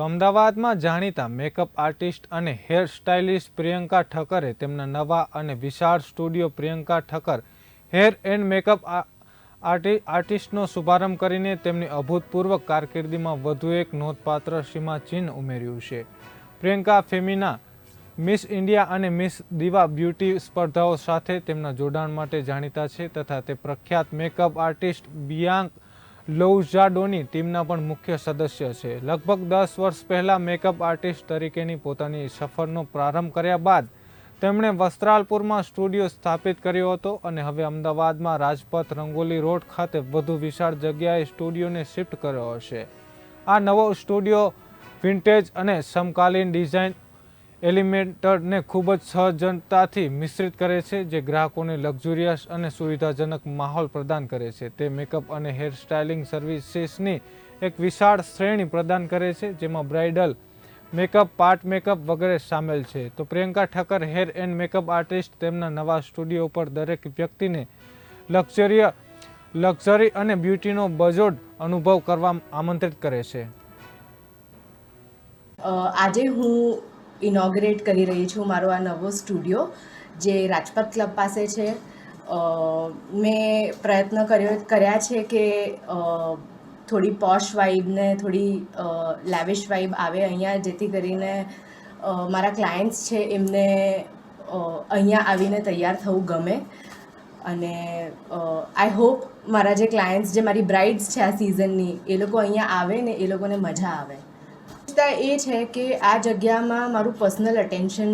તો અમદાવાદમાં જાણીતા મેકઅપ આર્ટિસ્ટ અને હેર સ્ટાઇલિસ્ટ પ્રિયંકા ઠક્કરે તેમના નવા અને વિશાળ studio Priyanka Thakkar hair and makeup આર્ટિસ્ટનો શુભારંભ કરીને તેમની અભૂતપૂર્વ કારકિર્દીમાં વધુ એક નોંધપાત્ર સીમાચિહ્ન ઉમેર્યું છે. પ્રિયંકા ફેમિના, મિસ ઇન્ડિયા અને મિસ દિવા બ્યુટી સ્પર્ધાઓ સાથે તેમના જોડાણ માટે જાણીતા છે તથા તે પ્રખ્યાત મેકઅપ આર્ટિસ્ટ બિયાંક લૌઝાડોની ટીમના પણ મુખ્ય સદસ્ય છે. લગભગ દસ વર્ષ પહેલાં મેકઅપ આર્ટિસ્ટ તરીકેની પોતાની સફરનો પ્રારંભ કર્યા બાદ તેમણે વસ્ત્રાલપુરમાં સ્ટુડિયો સ્થાપિત કર્યો હતો અને હવે અમદાવાદમાં રાજપથ રંગોલી રોડ ખાતે વધુ વિશાળ જગ્યાએ સ્ટુડિયોને શિફ્ટ કર્યો હશે આ નવો સ્ટુડિયો વિન્ટેજ અને સમકાલીન ડિઝાઇન એલિમેન્ટરને ખૂબ જ સહજનતાથી મિશ્રિત કરે છે, જે ગ્રાહકોને લક્ઝુરિયસ અને સુવિધાજનક માહોલ પ્રદાન કરે છે. તે મેકઅપ અને હેર સ્ટાઇલિંગ સર્વિસીસની એક વિશાળ શ્રેણી પ્રદાન કરે છે, જેમાં બ્રાઇડલ મેકઅપ, પાર્ટ મેકઅપ વગેરે સામેલ છે. તો Priyanka Thakkar, hair and makeup artist, તેમના નવા સ્ટુડિયો પર દરેક વ્યક્તિને લક્ઝરિય, લક્ઝરી અને બ્યુટીનો બજોડ અનુભવ કરવા આમંત્રિત કરે છે. આજે હું ઇનોગ્રેટ કરી રહી છું મારો આ નવો સ્ટુડિયો, જે રાજપથ ક્લબ પાસે છે. મેં પ્રયત્ન કર્યો, કર્યા છે કે થોડી પોશ વાઇબને, થોડી લેવિશ વાઇબ આવે અહીંયા, જેથી કરીને મારા ક્લાયન્ટ્સ છે એમને અહીંયા આવીને તૈયાર થવું ગમે. અને આઈ હોપ મારા જે ક્લાયન્ટ્સ, જે મારી બ્રાઇડ્સ છે આ સિઝનની, એ લોકો અહીંયા આવે ને એ લોકોને મજા આવે. વિશેષતા એ છે કે આ જગ્યામાં મારું પર્સનલ અટેન્શન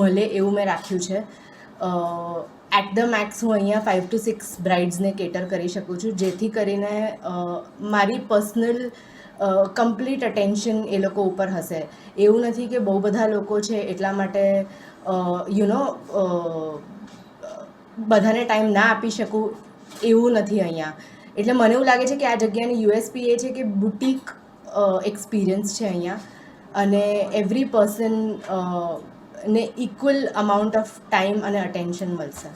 મળે એવું મેં રાખ્યું છે. એટ ધ મેક્સ હું અહીંયા ફાઇવ ટુ સિક્સ બ્રાઇડ્સને કેટર કરી શકું છું, જેથી કરીને મારી પર્સનલ કમ્પ્લીટ અટેન્શન એ લોકો ઉપર હશે. એવું નથી કે બહુ બધા લોકો છે એટલા માટે યુ નો બધાને ટાઈમ ના આપી શકું એવું નથી અહીંયા. એટલે મને એવું લાગે છે કે આ જગ્યાની યુએસપી એ છે કે બુટીક એક્સપિરિયન્સ છે અહીંયા. અને એવરી પર્સન ને ઇક્વલ અમાઉન્ટ ઓફ ટાઈમ અને અટેન્શન મળશે.